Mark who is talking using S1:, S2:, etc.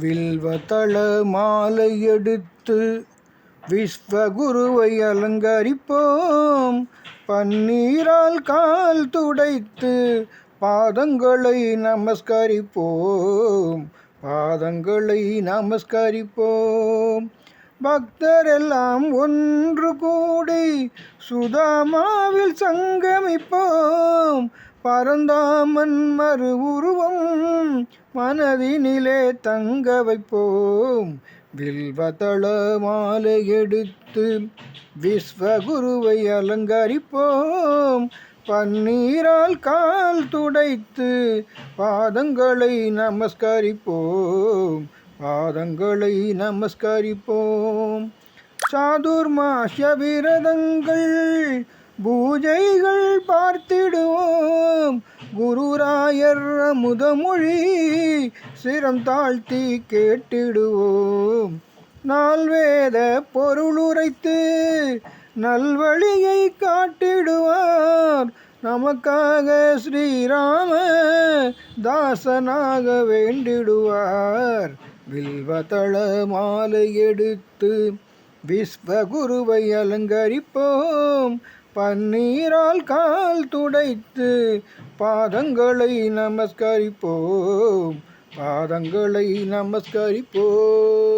S1: வில்வதள மாலை எடுத்து விஸ்வகுருவை அலங்கரிப்போம். பன்னீரால் கால் துடைத்து பாதங்களை நமஸ்கரிப்போம். பாதங்களை நமஸ்கரிப்போம். பக்தரெல்லாம் ஒன்று கூடி சுதாமாவில் சங்கமிப்போம். பரந்தாமன் மறு உருவம் மனதினிலே தங்க வைப்போம். வில்வதள மாலை எடுத்து விஸ்வகுருவை அலங்கரிப்போம். பன்னீரால் கால் துடைத்து பாதங்களை நமஸ்கரிப்போம். பாதங்களை நமஸ்கரிப்போம். சாதுர்மாஷ விரதங்கள் பூஜைகள் பார்த்திடுவோம். குருராயர் அமுதமொழி சிரம் தாழ்த்தி கேட்டிடுவோம். நால்வேத பொருளுரைத்து நல்வழியை காட்டிடுவார். நமக்காக ஸ்ரீராம தாசனாக வேண்டிடுவார். வில்வதள மாலை எடுத்து விஸ்வகுருவை அலங்கரிப்போம். பன்னீரால் கால் துடைத்து பாதங்களை நமஸ்கரிப்போம். பாதங்களை நமஸ்கரிப்போம்.